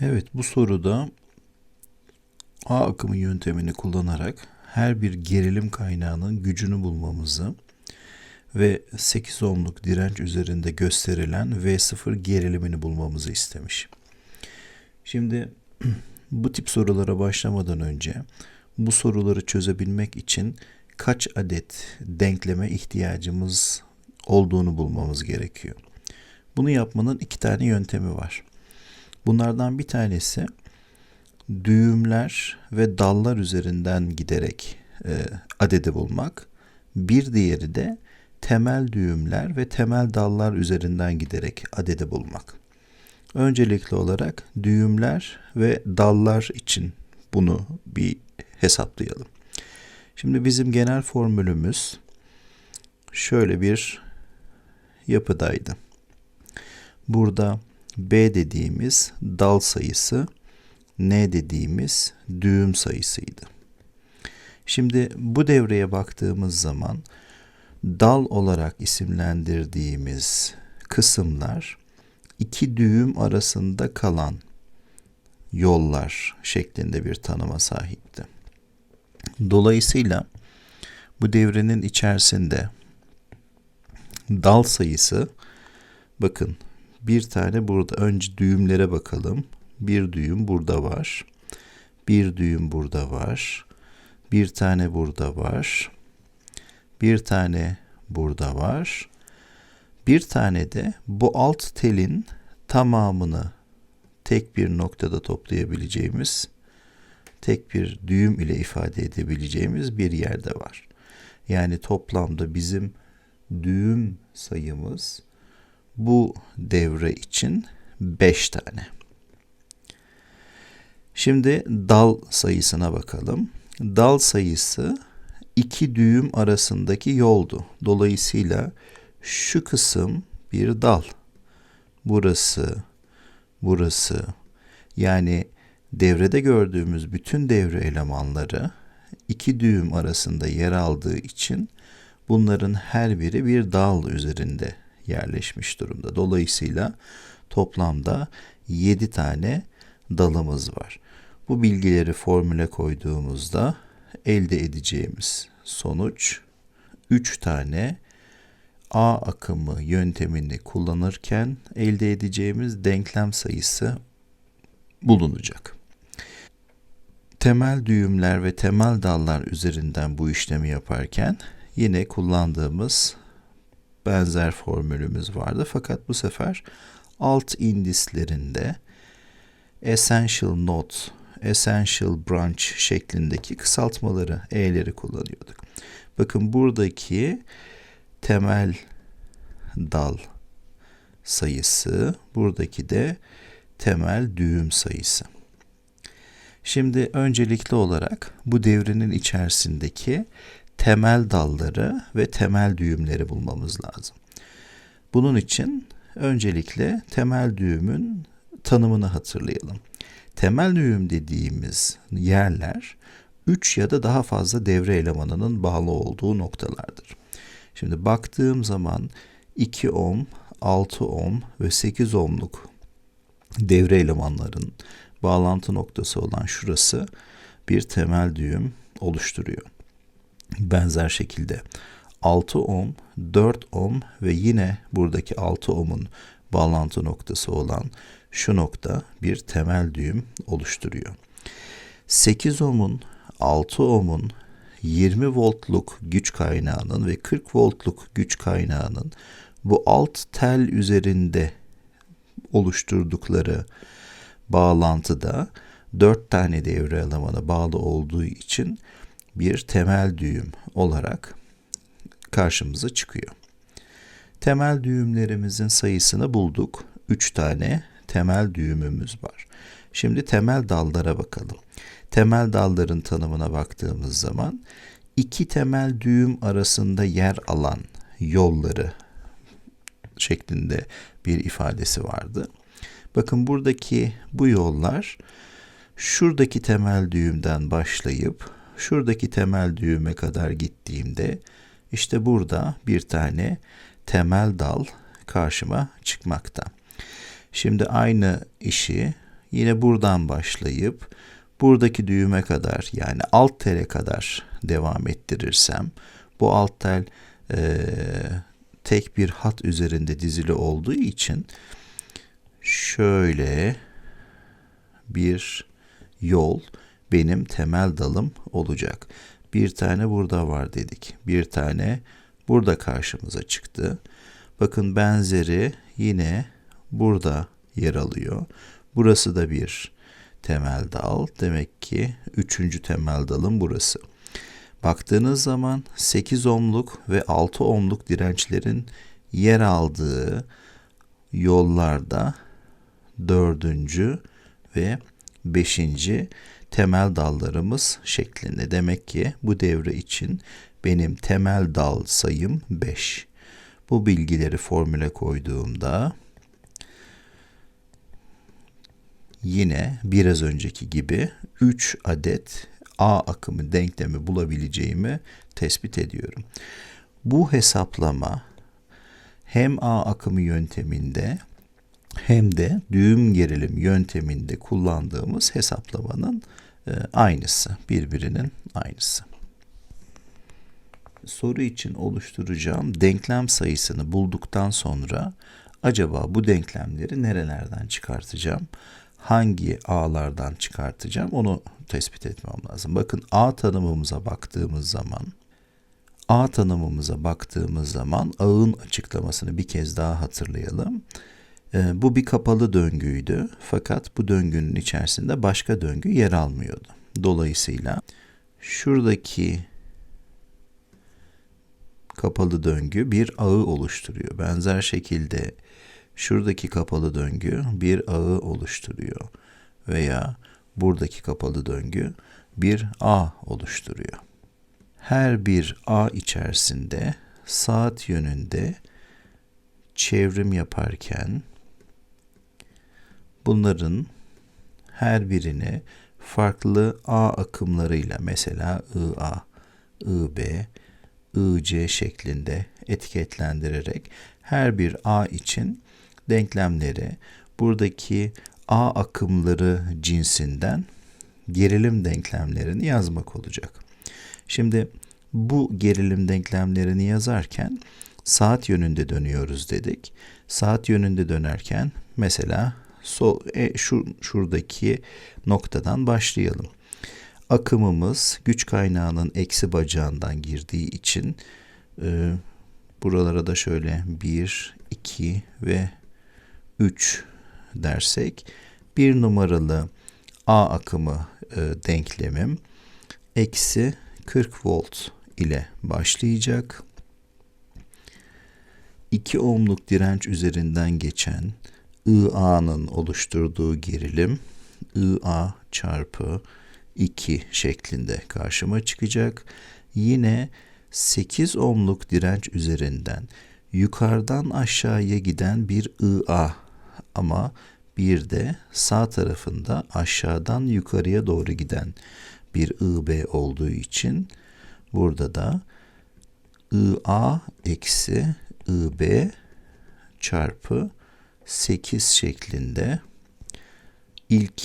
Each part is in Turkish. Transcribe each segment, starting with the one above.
Evet bu soruda A akımı yöntemini kullanarak her bir gerilim kaynağının gücünü bulmamızı ve 8 ohmluk direnç üzerinde gösterilen V0 gerilimini bulmamızı istemiş. Şimdi bu tip sorulara başlamadan önce bu soruları çözebilmek için kaç adet denkleme ihtiyacımız olduğunu bulmamız gerekiyor. Bunu yapmanın iki tane yöntemi var. Bunlardan bir tanesi düğümler ve dallar üzerinden giderek e, adedi bulmak. Bir diğeri de temel düğümler ve temel dallar üzerinden giderek adedi bulmak. Öncelikli olarak düğümler ve dallar için bunu bir hesaplayalım. Şimdi bizim genel formülümüz şöyle bir yapıdaydı. Burada B dediğimiz dal sayısı, N dediğimiz düğüm sayısıydı. Şimdi bu devreye baktığımız zaman dal olarak isimlendirdiğimiz kısımlar iki düğüm arasında kalan yollar şeklinde bir tanıma sahipti. Dolayısıyla bu devrenin içerisinde dal sayısı bakın bir tane burada önce düğümlere bakalım. Bir düğüm burada var. Bir düğüm burada var. Bir tane burada var. Bir tane burada var. Bir tane de bu alt telin tamamını tek bir noktada toplayabileceğimiz, tek bir düğüm ile ifade edebileceğimiz bir yerde var. Yani toplamda bizim düğüm sayımız bu devre için 5 tane. Şimdi dal sayısına bakalım. Dal sayısı iki düğüm arasındaki yoldu. Dolayısıyla şu kısım bir dal. Burası, burası. Yani devrede gördüğümüz bütün devre elemanları iki düğüm arasında yer aldığı için bunların her biri bir dal üzerinde yerleşmiş durumda. Dolayısıyla toplamda 7 tane dalımız var. Bu bilgileri formüle koyduğumuzda elde edeceğimiz sonuç 3 tane A akımı yöntemini kullanırken elde edeceğimiz denklem sayısı bulunacak. Temel düğümler ve temel dallar üzerinden bu işlemi yaparken yine kullandığımız benzer formülümüz vardı. Fakat bu sefer alt indislerinde essential node, essential branch şeklindeki kısaltmaları, e'leri kullanıyorduk. Bakın buradaki temel dal sayısı, buradaki de temel düğüm sayısı. Şimdi öncelikli olarak bu devrenin içerisindeki temel dalları ve temel düğümleri bulmamız lazım. Bunun için öncelikle temel düğümün tanımını hatırlayalım. Temel düğüm dediğimiz yerler 3 ya da daha fazla devre elemanının bağlı olduğu noktalardır. Şimdi baktığım zaman 2 ohm, 6 ohm ve 8 ohmluk devre elemanların bağlantı noktası olan şurası bir temel düğüm oluşturuyor benzer şekilde 6 ohm, 4 ohm ve yine buradaki 6 ohm'un bağlantı noktası olan şu nokta bir temel düğüm oluşturuyor. 8 ohm'un, 6 ohm'un 20 voltluk güç kaynağının ve 40 voltluk güç kaynağının bu alt tel üzerinde oluşturdukları bağlantıda 4 tane devre elemana bağlı olduğu için bir temel düğüm olarak karşımıza çıkıyor. Temel düğümlerimizin sayısını bulduk. 3 tane temel düğümümüz var. Şimdi temel dallara bakalım. Temel dalların tanımına baktığımız zaman iki temel düğüm arasında yer alan yolları şeklinde bir ifadesi vardı. Bakın buradaki bu yollar şuradaki temel düğümden başlayıp şuradaki temel düğüme kadar gittiğimde işte burada bir tane temel dal karşıma çıkmakta. Şimdi aynı işi yine buradan başlayıp buradaki düğüme kadar yani alt tele kadar devam ettirirsem bu alt tel e, tek bir hat üzerinde dizili olduğu için şöyle bir yol benim temel dalım olacak. Bir tane burada var dedik. Bir tane burada karşımıza çıktı. Bakın benzeri yine burada yer alıyor. Burası da bir temel dal. Demek ki üçüncü temel dalım burası. Baktığınız zaman 8 ohmluk ve 6 ohmluk dirençlerin yer aldığı yollarda dördüncü ve beşinci temel dallarımız şeklinde. Demek ki bu devre için benim temel dal sayım 5. Bu bilgileri formüle koyduğumda yine biraz önceki gibi 3 adet A akımı denklemi bulabileceğimi tespit ediyorum. Bu hesaplama hem A akımı yönteminde hem de düğüm gerilim yönteminde kullandığımız hesaplamanın e, aynısı, birbirinin aynısı. Soru için oluşturacağım denklem sayısını bulduktan sonra acaba bu denklemleri nerelerden çıkartacağım? Hangi a'lardan çıkartacağım? Onu tespit etmem lazım. Bakın a tanımımıza baktığımız zaman A tanımımıza baktığımız zaman ağın açıklamasını bir kez daha hatırlayalım. E, bu bir kapalı döngüydü fakat bu döngünün içerisinde başka döngü yer almıyordu. Dolayısıyla şuradaki kapalı döngü bir ağı oluşturuyor. Benzer şekilde şuradaki kapalı döngü bir ağı oluşturuyor veya buradaki kapalı döngü bir ağ oluşturuyor. Her bir ağ içerisinde saat yönünde çevrim yaparken bunların her birini farklı A akımlarıyla mesela IA, IB, IC şeklinde etiketlendirerek her bir A için denklemleri buradaki A akımları cinsinden gerilim denklemlerini yazmak olacak. Şimdi bu gerilim denklemlerini yazarken saat yönünde dönüyoruz dedik. Saat yönünde dönerken mesela sol e, şu şuradaki noktadan başlayalım. Akımımız güç kaynağının eksi bacağından girdiği için e, buralara da şöyle 1, 2 ve 3 dersek bir numaralı A akımı e, denklemim eksi 40 volt ile başlayacak. 2 ohmluk direnç üzerinden geçen IA'nın oluşturduğu gerilim IA çarpı 2 şeklinde karşıma çıkacak. Yine 8 ohmluk direnç üzerinden yukarıdan aşağıya giden bir IA ama bir de sağ tarafında aşağıdan yukarıya doğru giden bir IB olduğu için burada da IA eksi IB çarpı 8 şeklinde ilk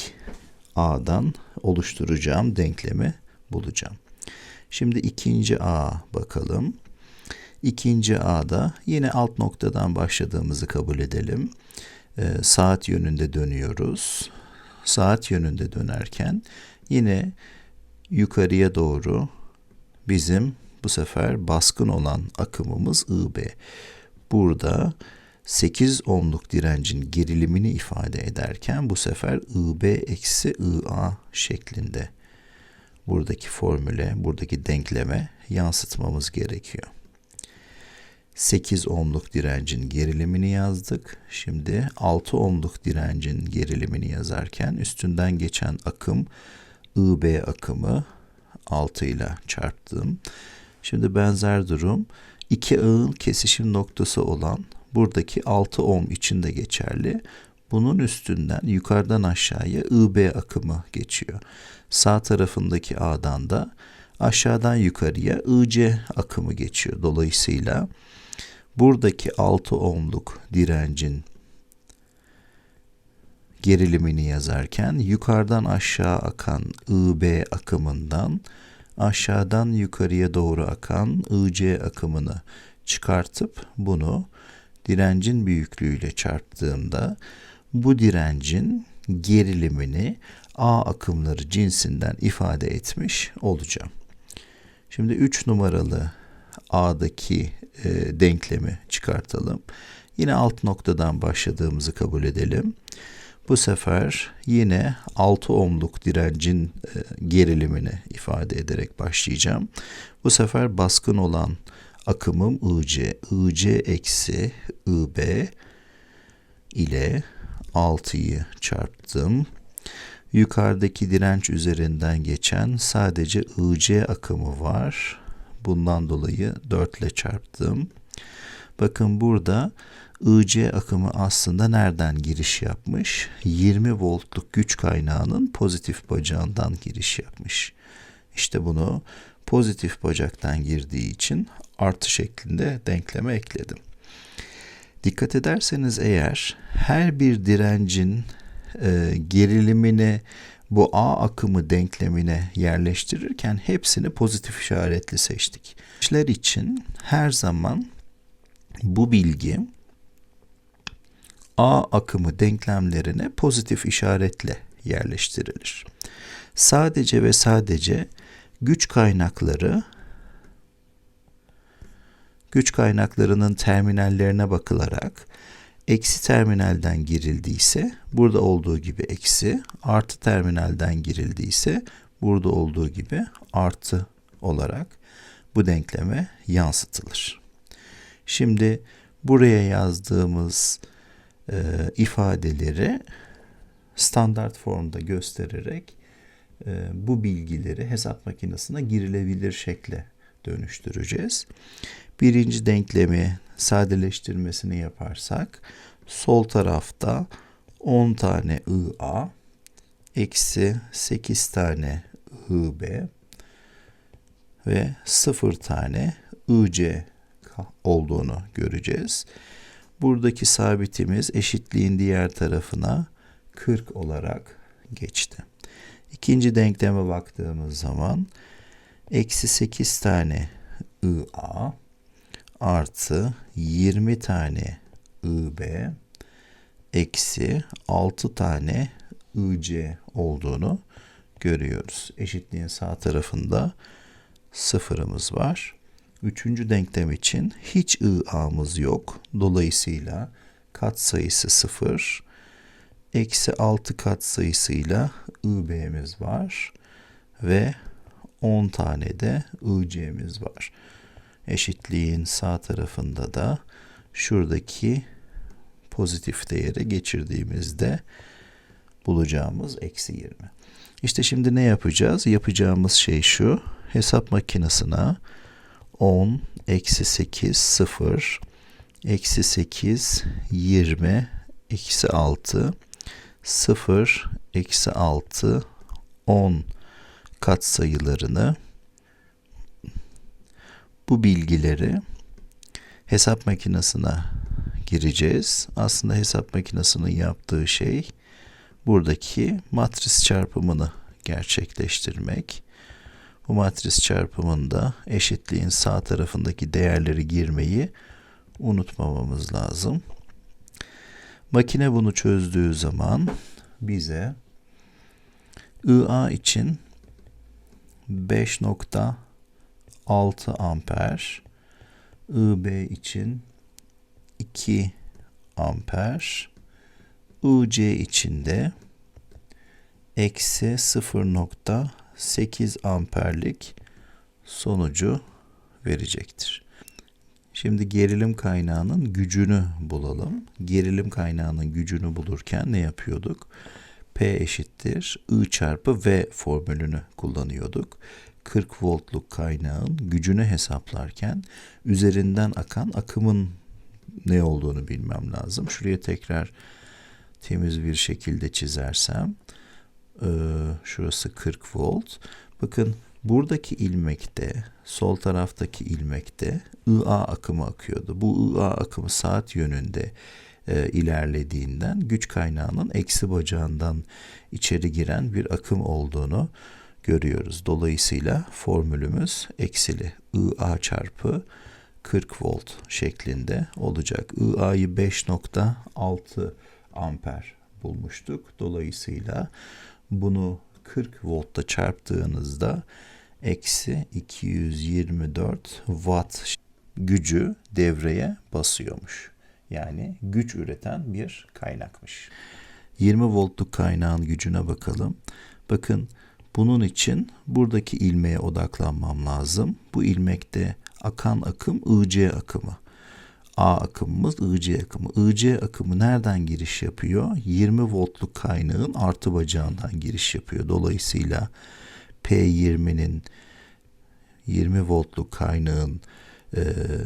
A'dan oluşturacağım denklemi bulacağım. Şimdi ikinci A bakalım. İkinci A'da yine alt noktadan başladığımızı kabul edelim. Ee, saat yönünde dönüyoruz. Saat yönünde dönerken yine yukarıya doğru bizim bu sefer baskın olan akımımız IB. Burada 8 ohmluk direncin gerilimini ifade ederken bu sefer IB eksi IA şeklinde buradaki formüle, buradaki denkleme yansıtmamız gerekiyor. 8 ohmluk direncin gerilimini yazdık. Şimdi 6 ohmluk direncin gerilimini yazarken üstünden geçen akım IB akımı 6 ile çarptım. Şimdi benzer durum iki ağın kesişim noktası olan buradaki 6 ohm için de geçerli. Bunun üstünden yukarıdan aşağıya IB akımı geçiyor. Sağ tarafındaki A'dan da aşağıdan yukarıya IC akımı geçiyor. Dolayısıyla buradaki 6 ohmluk direncin gerilimini yazarken yukarıdan aşağı akan IB akımından aşağıdan yukarıya doğru akan IC akımını çıkartıp bunu direncin büyüklüğüyle çarptığımda bu direncin gerilimini A akımları cinsinden ifade etmiş olacağım. Şimdi 3 numaralı A'daki e, denklemi çıkartalım. Yine alt noktadan başladığımızı kabul edelim. Bu sefer yine 6 ohmluk direncin e, gerilimini ifade ederek başlayacağım. Bu sefer baskın olan akımım IC. IC eksi IB ile 6'yı çarptım. Yukarıdaki direnç üzerinden geçen sadece IC akımı var. Bundan dolayı 4 ile çarptım. Bakın burada IC akımı aslında nereden giriş yapmış? 20 voltluk güç kaynağının pozitif bacağından giriş yapmış. İşte bunu pozitif bacaktan girdiği için artı şeklinde denkleme ekledim. Dikkat ederseniz eğer her bir direncin e, gerilimini bu A akımı denklemine yerleştirirken hepsini pozitif işaretli seçtik. İşler için her zaman bu bilgi A akımı denklemlerine pozitif işaretle yerleştirilir. Sadece ve sadece güç kaynakları güç kaynaklarının terminallerine bakılarak eksi terminalden girildiyse burada olduğu gibi eksi, artı terminalden girildiyse burada olduğu gibi artı olarak bu denkleme yansıtılır. Şimdi buraya yazdığımız e, ifadeleri standart formda göstererek e, bu bilgileri hesap makinesine girilebilir şekle dönüştüreceğiz. Birinci denklemi sadeleştirmesini yaparsak sol tarafta 10 tane IA eksi 8 tane IB ve 0 tane IC olduğunu göreceğiz. Buradaki sabitimiz eşitliğin diğer tarafına 40 olarak geçti. İkinci denkleme baktığımız zaman eksi 8 tane IA artı 20 tane IB eksi 6 tane IC olduğunu görüyoruz. Eşitliğin sağ tarafında sıfırımız var. Üçüncü denklem için hiç IA'mız yok. Dolayısıyla kat sayısı sıfır. Eksi 6 kat sayısıyla IB'miz var. Ve 10 tane de IC'miz var. Eşitliğin sağ tarafında da şuradaki pozitif değeri geçirdiğimizde bulacağımız eksi 20. İşte şimdi ne yapacağız? Yapacağımız şey şu. Hesap makinesine 10, eksi 8, 0, eksi 8, 20, eksi 6, 0, eksi 6, 10 kat sayılarını bu bilgileri hesap makinesine gireceğiz. Aslında hesap makinesinin yaptığı şey buradaki matris çarpımını gerçekleştirmek. Bu matris çarpımında eşitliğin sağ tarafındaki değerleri girmeyi unutmamamız lazım. Makine bunu çözdüğü zaman bize IA için 5.6 amper, IB için 2 amper, IC için de eksi 0.8 amperlik sonucu verecektir. Şimdi gerilim kaynağının gücünü bulalım. Gerilim kaynağının gücünü bulurken ne yapıyorduk? P eşittir I çarpı V formülünü kullanıyorduk. 40 voltluk kaynağın gücünü hesaplarken üzerinden akan akımın ne olduğunu bilmem lazım. Şuraya tekrar temiz bir şekilde çizersem e, şurası 40 volt. Bakın buradaki ilmekte sol taraftaki ilmekte IA akımı akıyordu. Bu IA akımı saat yönünde e, ilerlediğinden güç kaynağının eksi bacağından içeri giren bir akım olduğunu görüyoruz. Dolayısıyla formülümüz eksili IA çarpı 40 volt şeklinde olacak. IA'yı 5.6 amper bulmuştuk. Dolayısıyla bunu 40 voltla çarptığınızda eksi 224 watt gücü devreye basıyormuş. Yani güç üreten bir kaynakmış. 20 voltluk kaynağın gücüne bakalım. Bakın bunun için buradaki ilmeğe odaklanmam lazım. Bu ilmekte akan akım IC akımı. A akımımız IC akımı. IC akımı nereden giriş yapıyor? 20 voltluk kaynağın artı bacağından giriş yapıyor. Dolayısıyla P20'nin 20 voltluk kaynağın e,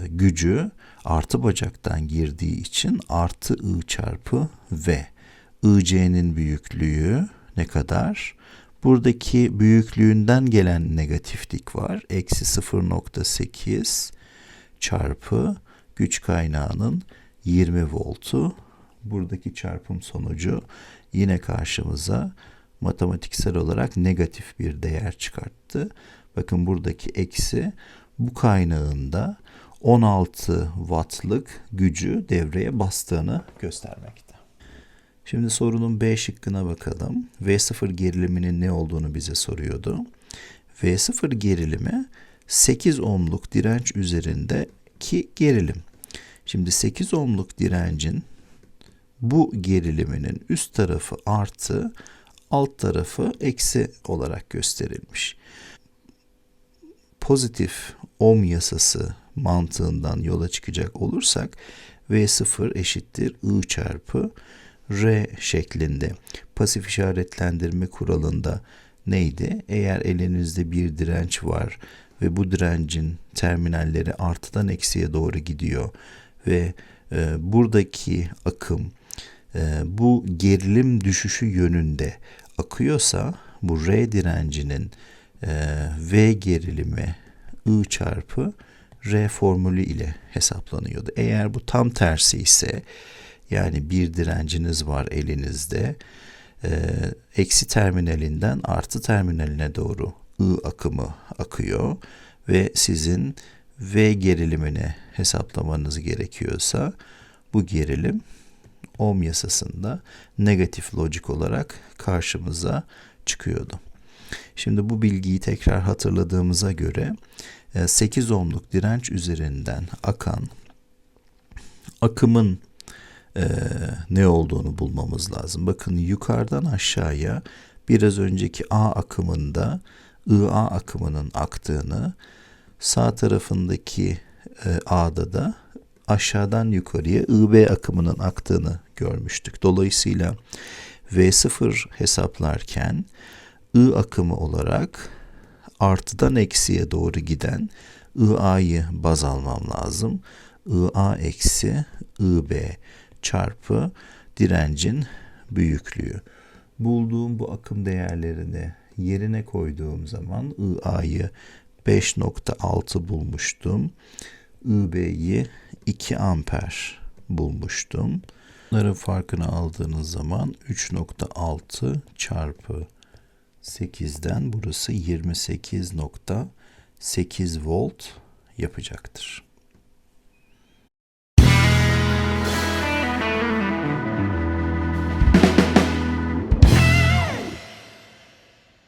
gücü artı bacaktan girdiği için artı I çarpı V. IC'nin büyüklüğü ne kadar? Buradaki büyüklüğünden gelen negatiflik var. Eksi 0.8 çarpı güç kaynağının 20 voltu. Buradaki çarpım sonucu yine karşımıza matematiksel olarak negatif bir değer çıkarttı. Bakın buradaki eksi bu kaynağın da 16 wattlık gücü devreye bastığını göstermekte. Şimdi sorunun B şıkkına bakalım. V0 geriliminin ne olduğunu bize soruyordu. V0 gerilimi 8 ohmluk direnç üzerindeki gerilim. Şimdi 8 ohmluk direncin bu geriliminin üst tarafı artı, alt tarafı eksi olarak gösterilmiş. Pozitif ohm yasası mantığından yola çıkacak olursak V0 eşittir I çarpı R şeklinde. Pasif işaretlendirme kuralında neydi? Eğer elinizde bir direnç var ve bu direncin terminalleri artıdan eksiye doğru gidiyor ve e, buradaki akım e, bu gerilim düşüşü yönünde akıyorsa bu R direncinin e, V gerilimi I çarpı R formülü ile hesaplanıyordu. Eğer bu tam tersi ise yani bir direnciniz var elinizde e, eksi terminalinden artı terminaline doğru I akımı akıyor ve sizin V gerilimini hesaplamanız gerekiyorsa bu gerilim ohm yasasında negatif lojik olarak karşımıza çıkıyordu. Şimdi bu bilgiyi tekrar hatırladığımıza göre 8 ohmluk direnç üzerinden akan akımın e, ne olduğunu bulmamız lazım. Bakın yukarıdan aşağıya biraz önceki A akımında IA akımının aktığını, sağ tarafındaki e, A'da da aşağıdan yukarıya IB akımının aktığını görmüştük. Dolayısıyla V0 hesaplarken I akımı olarak artıdan eksiye doğru giden IA'yı baz almam lazım. IA eksi IB çarpı direncin büyüklüğü. Bulduğum bu akım değerlerini yerine koyduğum zaman IA'yı 5.6 bulmuştum. IB'yi 2 amper bulmuştum. Bunların farkını aldığınız zaman 3.6 çarpı 8'den burası 28.8 volt yapacaktır.